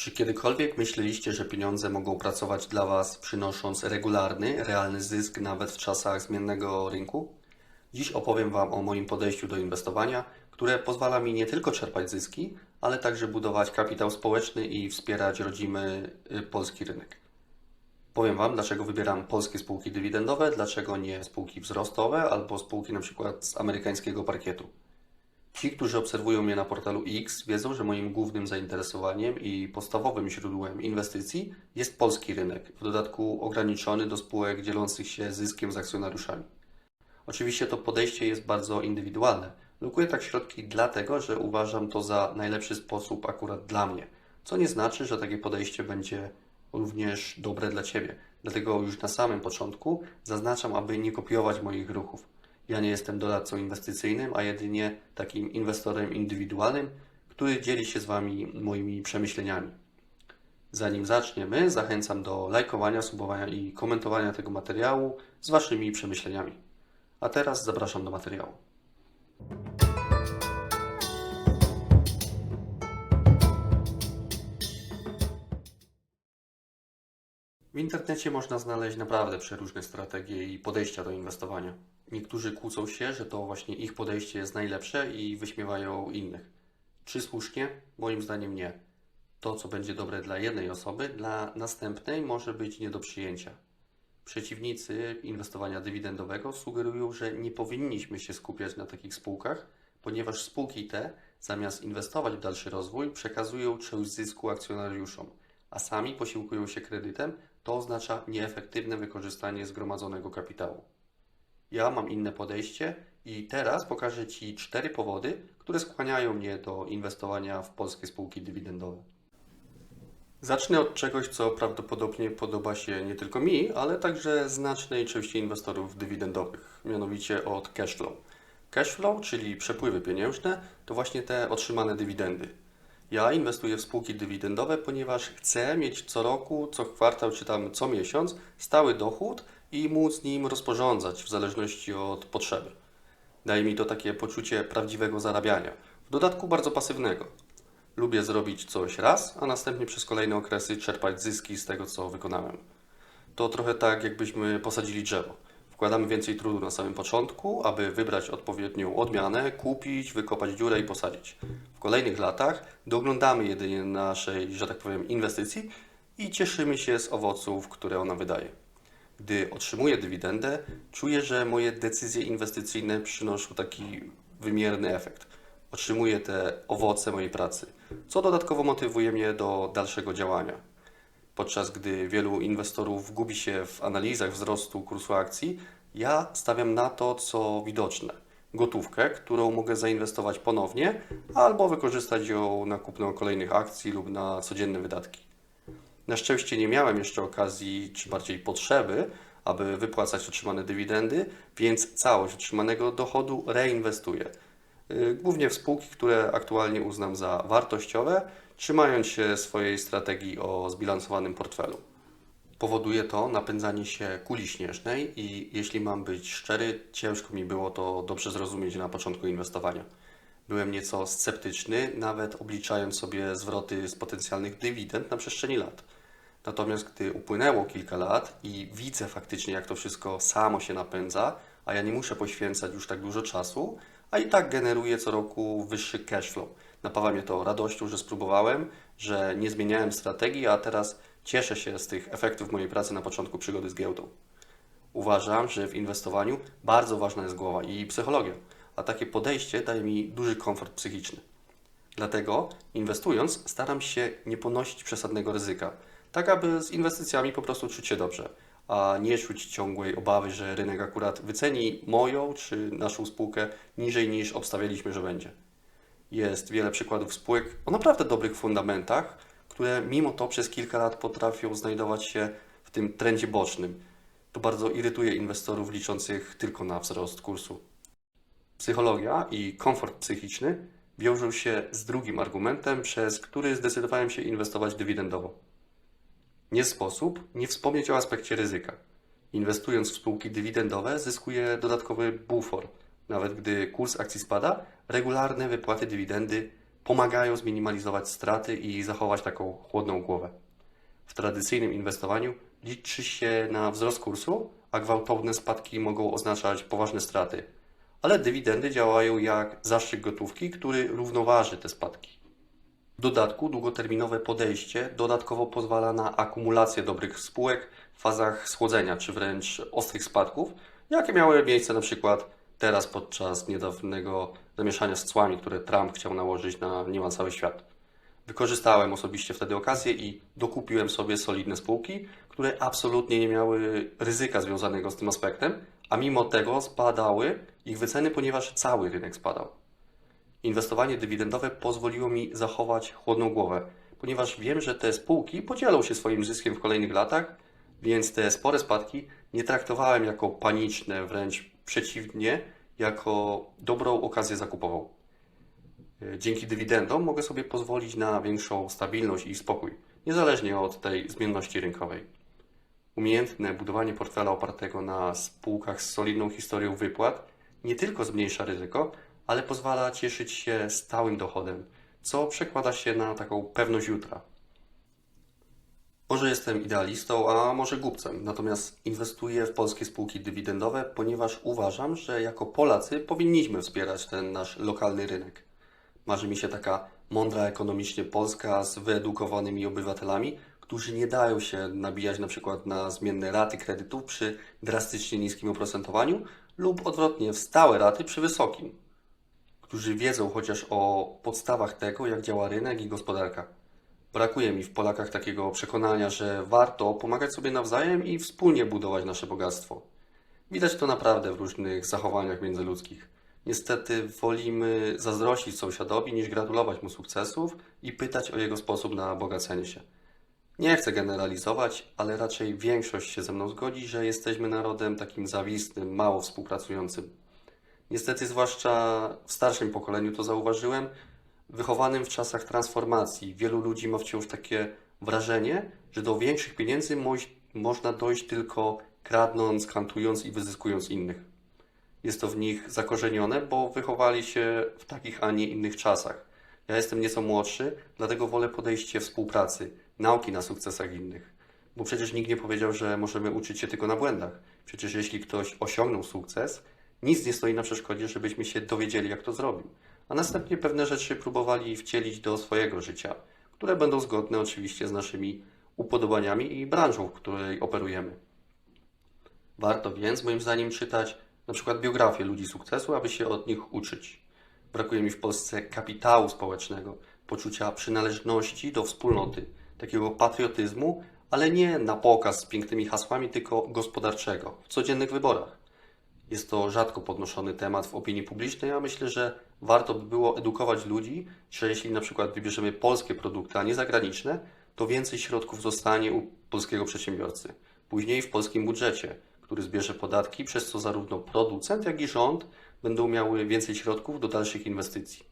Czy kiedykolwiek myśleliście, że pieniądze mogą pracować dla Was, przynosząc regularny, realny zysk nawet w czasach zmiennego rynku? Dziś opowiem Wam o moim podejściu do inwestowania, które pozwala mi nie tylko czerpać zyski, ale także budować kapitał społeczny i wspierać rodzimy y, polski rynek. Powiem Wam, dlaczego wybieram polskie spółki dywidendowe, dlaczego nie spółki wzrostowe albo spółki przykład z amerykańskiego parkietu. Ci, którzy obserwują mnie na portalu X, wiedzą, że moim głównym zainteresowaniem i podstawowym źródłem inwestycji jest polski rynek, w dodatku ograniczony do spółek dzielących się zyskiem z akcjonariuszami. Oczywiście to podejście jest bardzo indywidualne. Lokuję tak środki dlatego, że uważam to za najlepszy sposób akurat dla mnie, co nie znaczy, że takie podejście będzie również dobre dla Ciebie. Dlatego już na samym początku zaznaczam, aby nie kopiować moich ruchów. Ja nie jestem doradcą inwestycyjnym, a jedynie takim inwestorem indywidualnym, który dzieli się z Wami moimi przemyśleniami. Zanim zaczniemy, zachęcam do lajkowania, subowania i komentowania tego materiału z Waszymi przemyśleniami. A teraz zapraszam do materiału. W internecie można znaleźć naprawdę przeróżne strategie i podejścia do inwestowania. Niektórzy kłócą się, że to właśnie ich podejście jest najlepsze i wyśmiewają innych. Czy słusznie? Moim zdaniem nie. To, co będzie dobre dla jednej osoby, dla następnej może być nie do przyjęcia. Przeciwnicy inwestowania dywidendowego sugerują, że nie powinniśmy się skupiać na takich spółkach, ponieważ spółki te, zamiast inwestować w dalszy rozwój, przekazują część zysku akcjonariuszom, a sami posiłkują się kredytem, to oznacza nieefektywne wykorzystanie zgromadzonego kapitału. Ja mam inne podejście i teraz pokażę Ci cztery powody, które skłaniają mnie do inwestowania w polskie spółki dywidendowe. Zacznę od czegoś, co prawdopodobnie podoba się nie tylko mi, ale także znacznej części inwestorów dywidendowych, mianowicie od cashflow. Cashflow, czyli przepływy pieniężne, to właśnie te otrzymane dywidendy. Ja inwestuję w spółki dywidendowe, ponieważ chcę mieć co roku, co kwartał czy tam co miesiąc stały dochód i móc nim rozporządzać w zależności od potrzeby. Daje mi to takie poczucie prawdziwego zarabiania, w dodatku bardzo pasywnego. Lubię zrobić coś raz, a następnie przez kolejne okresy czerpać zyski z tego, co wykonałem. To trochę tak, jakbyśmy posadzili drzewo. Wkładamy więcej trudu na samym początku, aby wybrać odpowiednią odmianę, kupić, wykopać dziurę i posadzić. W kolejnych latach doglądamy jedynie naszej, że tak powiem, inwestycji i cieszymy się z owoców, które ona wydaje. Gdy otrzymuję dywidendę, czuję, że moje decyzje inwestycyjne przynoszą taki wymierny efekt. Otrzymuję te owoce mojej pracy, co dodatkowo motywuje mnie do dalszego działania. Podczas gdy wielu inwestorów gubi się w analizach wzrostu kursu akcji, ja stawiam na to, co widoczne. Gotówkę, którą mogę zainwestować ponownie, albo wykorzystać ją na kupno kolejnych akcji lub na codzienne wydatki. Na szczęście nie miałem jeszcze okazji, czy bardziej potrzeby, aby wypłacać otrzymane dywidendy, więc całość otrzymanego dochodu reinwestuję. Yy, Głównie w spółki, które aktualnie uznam za wartościowe, trzymając się swojej strategii o zbilansowanym portfelu. Powoduje to napędzanie się kuli śnieżnej i jeśli mam być szczery, ciężko mi było to dobrze zrozumieć na początku inwestowania. Byłem nieco sceptyczny, nawet obliczając sobie zwroty z potencjalnych dywidend na przestrzeni lat. Natomiast gdy upłynęło kilka lat i widzę faktycznie, jak to wszystko samo się napędza, a ja nie muszę poświęcać już tak dużo czasu, a i tak generuję co roku wyższy cashflow. Napawa mnie to radością, że spróbowałem, że nie zmieniałem strategii, a teraz cieszę się z tych efektów mojej pracy na początku przygody z giełdą. Uważam, że w inwestowaniu bardzo ważna jest głowa i psychologia, a takie podejście daje mi duży komfort psychiczny. Dlatego inwestując staram się nie ponosić przesadnego ryzyka, tak aby z inwestycjami po prostu czuć się dobrze, a nie czuć ciągłej obawy, że rynek akurat wyceni moją czy naszą spółkę niżej niż obstawialiśmy, że będzie. Jest wiele przykładów spółek o naprawdę dobrych fundamentach, które mimo to przez kilka lat potrafią znajdować się w tym trendzie bocznym. To bardzo irytuje inwestorów liczących tylko na wzrost kursu. Psychologia i komfort psychiczny wiążą się z drugim argumentem, przez który zdecydowałem się inwestować dywidendowo. Nie sposób nie wspomnieć o aspekcie ryzyka. Inwestując w spółki dywidendowe, zyskuję dodatkowy bufor. Nawet gdy kurs akcji spada, regularne wypłaty dywidendy pomagają zminimalizować straty i zachować taką chłodną głowę. W tradycyjnym inwestowaniu liczy się na wzrost kursu, a gwałtowne spadki mogą oznaczać poważne straty. Ale dywidendy działają jak zastrzyk gotówki, który równoważy te spadki. W dodatku długoterminowe podejście dodatkowo pozwala na akumulację dobrych spółek w fazach schłodzenia czy wręcz ostrych spadków, jakie miały miejsce na przykład teraz podczas niedawnego zamieszania z cłami, które Trump chciał nałożyć na niemal cały świat. Wykorzystałem osobiście wtedy okazję i dokupiłem sobie solidne spółki, które absolutnie nie miały ryzyka związanego z tym aspektem, a mimo tego spadały ich wyceny, ponieważ cały rynek spadał. Inwestowanie dywidendowe pozwoliło mi zachować chłodną głowę, ponieważ wiem, że te spółki podzielą się swoim zyskiem w kolejnych latach, więc te spore spadki nie traktowałem jako paniczne, wręcz przeciwnie, jako dobrą okazję zakupową. Dzięki dywidendom mogę sobie pozwolić na większą stabilność i spokój, niezależnie od tej zmienności rynkowej. Umiejętne budowanie portfela opartego na spółkach z solidną historią wypłat nie tylko zmniejsza ryzyko, ale pozwala cieszyć się stałym dochodem, co przekłada się na taką pewność jutra. Może jestem idealistą, a może głupcem, natomiast inwestuję w polskie spółki dywidendowe, ponieważ uważam, że jako Polacy powinniśmy wspierać ten nasz lokalny rynek. Marzy mi się taka mądra ekonomicznie Polska z wyedukowanymi obywatelami, którzy nie dają się nabijać na przykład na zmienne raty kredytów przy drastycznie niskim oprocentowaniu lub odwrotnie w stałe raty przy wysokim, którzy wiedzą chociaż o podstawach tego, jak działa rynek i gospodarka. Brakuje mi w Polakach takiego przekonania, że warto pomagać sobie nawzajem i wspólnie budować nasze bogactwo. Widać to naprawdę w różnych zachowaniach międzyludzkich. Niestety wolimy zazdrościć sąsiadowi niż gratulować mu sukcesów i pytać o jego sposób na bogacenie się. Nie chcę generalizować, ale raczej większość się ze mną zgodzi, że jesteśmy narodem takim zawistym, mało współpracującym. Niestety, zwłaszcza w starszym pokoleniu to zauważyłem, wychowanym w czasach transformacji, wielu ludzi ma wciąż takie wrażenie, że do większych pieniędzy można dojść tylko kradnąc, kantując i wyzyskując innych. Jest to w nich zakorzenione, bo wychowali się w takich, a nie innych czasach. Ja jestem nieco młodszy, dlatego wolę podejście współpracy, nauki na sukcesach innych. Bo przecież nikt nie powiedział, że możemy uczyć się tylko na błędach. Przecież jeśli ktoś osiągnął sukces, nic nie stoi na przeszkodzie, żebyśmy się dowiedzieli, jak to zrobił. A następnie pewne rzeczy próbowali wcielić do swojego życia, które będą zgodne oczywiście z naszymi upodobaniami i branżą, w której operujemy. Warto więc, moim zdaniem, czytać na przykład biografię ludzi sukcesu, aby się od nich uczyć. Brakuje mi w Polsce kapitału społecznego, poczucia przynależności do wspólnoty, takiego patriotyzmu, ale nie na pokaz z pięknymi hasłami, tylko gospodarczego, w codziennych wyborach. Jest to rzadko podnoszony temat w opinii publicznej, a myślę, że warto by było edukować ludzi, że jeśli na przykład wybierzemy polskie produkty, a nie zagraniczne, to więcej środków zostanie u polskiego przedsiębiorcy. Później w polskim budżecie, który zbierze podatki, przez co zarówno producent, jak i rząd będą miały więcej środków do dalszych inwestycji.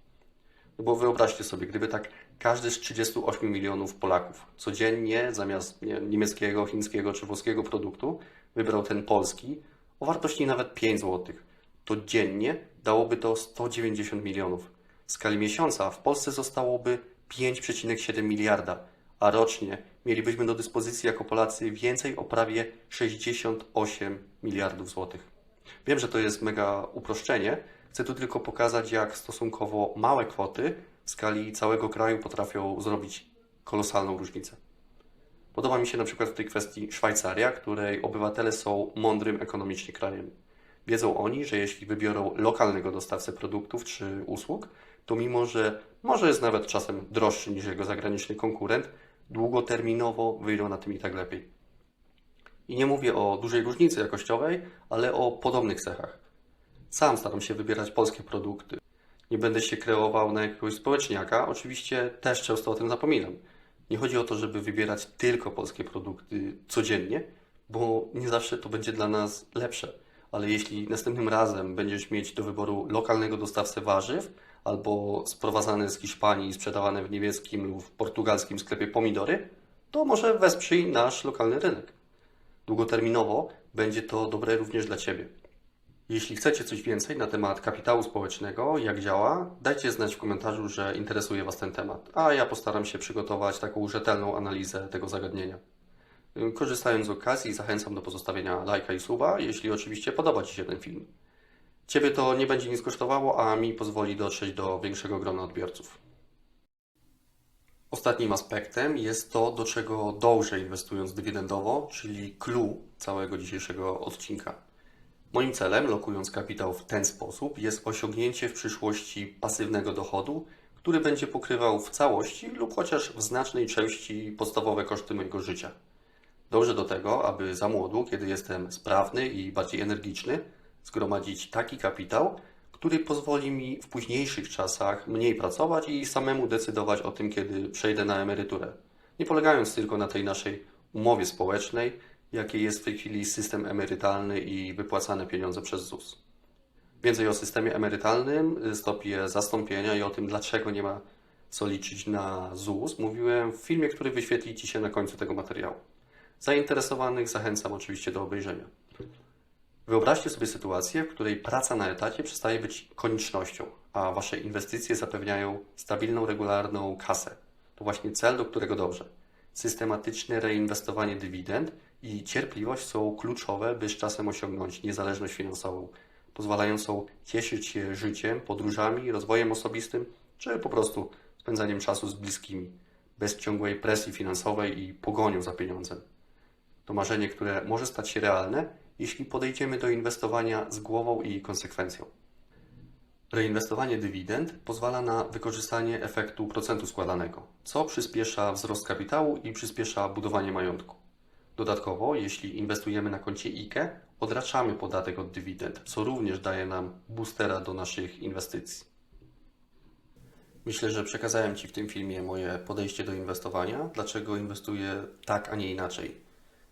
No bo wyobraźcie sobie, gdyby tak każdy z 38 milionów Polaków codziennie zamiast niemieckiego, chińskiego czy włoskiego produktu wybrał ten polski o wartości nawet 5 zł, to dziennie dałoby to 190 milionów. W skali miesiąca w Polsce zostałoby 5,7 miliarda, a rocznie mielibyśmy do dyspozycji jako Polacy więcej o prawie 68 miliardów złotych. Wiem, że to jest mega uproszczenie. Chcę tu tylko pokazać, jak stosunkowo małe kwoty w skali całego kraju potrafią zrobić kolosalną różnicę. Podoba mi się na przykład w tej kwestii Szwajcaria, której obywatele są mądrym ekonomicznie krajem. Wiedzą oni, że jeśli wybiorą lokalnego dostawcę produktów czy usług, to mimo, że może jest nawet czasem droższy niż jego zagraniczny konkurent, długoterminowo wyjdą na tym i tak lepiej. I nie mówię o dużej różnicy jakościowej, ale o podobnych cechach. Sam staram się wybierać polskie produkty. Nie będę się kreował na jakiegoś społeczniaka, oczywiście też często o tym zapominam. Nie chodzi o to, żeby wybierać tylko polskie produkty codziennie, bo nie zawsze to będzie dla nas lepsze. Ale jeśli następnym razem będziesz mieć do wyboru lokalnego dostawcę warzyw albo sprowadzane z Hiszpanii i sprzedawane w niemieckim lub portugalskim sklepie pomidory, to może wesprzyj nasz lokalny rynek. Długoterminowo będzie to dobre również dla Ciebie. Jeśli chcecie coś więcej na temat kapitału społecznego, jak działa, dajcie znać w komentarzu, że interesuje Was ten temat, a ja postaram się przygotować taką rzetelną analizę tego zagadnienia. Korzystając z okazji, zachęcam do pozostawienia lajka i suba, jeśli oczywiście podoba Ci się ten film. Ciebie to nie będzie nic kosztowało, a mi pozwoli dotrzeć do większego grona odbiorców. Ostatnim aspektem jest to, do czego dążę inwestując dywidendowo, czyli clue całego dzisiejszego odcinka. Moim celem, lokując kapitał w ten sposób, jest osiągnięcie w przyszłości pasywnego dochodu, który będzie pokrywał w całości lub chociaż w znacznej części podstawowe koszty mojego życia. Dążę do tego, aby za młodu, kiedy jestem sprawny i bardziej energiczny, zgromadzić taki kapitał, który pozwoli mi w późniejszych czasach mniej pracować i samemu decydować o tym, kiedy przejdę na emeryturę. Nie polegając tylko na tej naszej umowie społecznej, jakiej jest w tej chwili system emerytalny i wypłacane pieniądze przez ZUS. Więcej o systemie emerytalnym, stopie zastąpienia i o tym, dlaczego nie ma co liczyć na ZUS, mówiłem w filmie, który wyświetli Ci się na końcu tego materiału. Zainteresowanych zachęcam oczywiście do obejrzenia. Wyobraźcie sobie sytuację, w której praca na etacie przestaje być koniecznością, a Wasze inwestycje zapewniają stabilną, regularną kasę. To właśnie cel, do którego dobrze. Systematyczne reinwestowanie dywidend i cierpliwość są kluczowe, by z czasem osiągnąć niezależność finansową, pozwalającą cieszyć się życiem, podróżami, rozwojem osobistym, czy po prostu spędzaniem czasu z bliskimi, bez ciągłej presji finansowej i pogonią za pieniądzem. To marzenie, które może stać się realne, jeśli podejdziemy do inwestowania z głową i konsekwencją. Reinwestowanie dywidend pozwala na wykorzystanie efektu procentu składanego, co przyspiesza wzrost kapitału i przyspiesza budowanie majątku. Dodatkowo, jeśli inwestujemy na koncie IKE, odraczamy podatek od dywidend, co również daje nam boostera do naszych inwestycji. Myślę, że przekazałem Ci w tym filmie moje podejście do inwestowania, dlaczego inwestuję tak, a nie inaczej.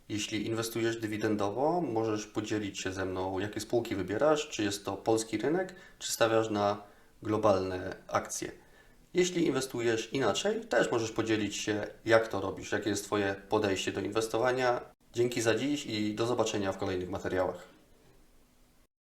Jeśli inwestujesz dywidendowo, możesz podzielić się ze mną, jakie spółki wybierasz, czy jest to polski rynek, czy stawiasz na globalne akcje. Jeśli inwestujesz inaczej, też możesz podzielić się, jak to robisz, jakie jest Twoje podejście do inwestowania. Dzięki za dziś i do zobaczenia w kolejnych materiałach.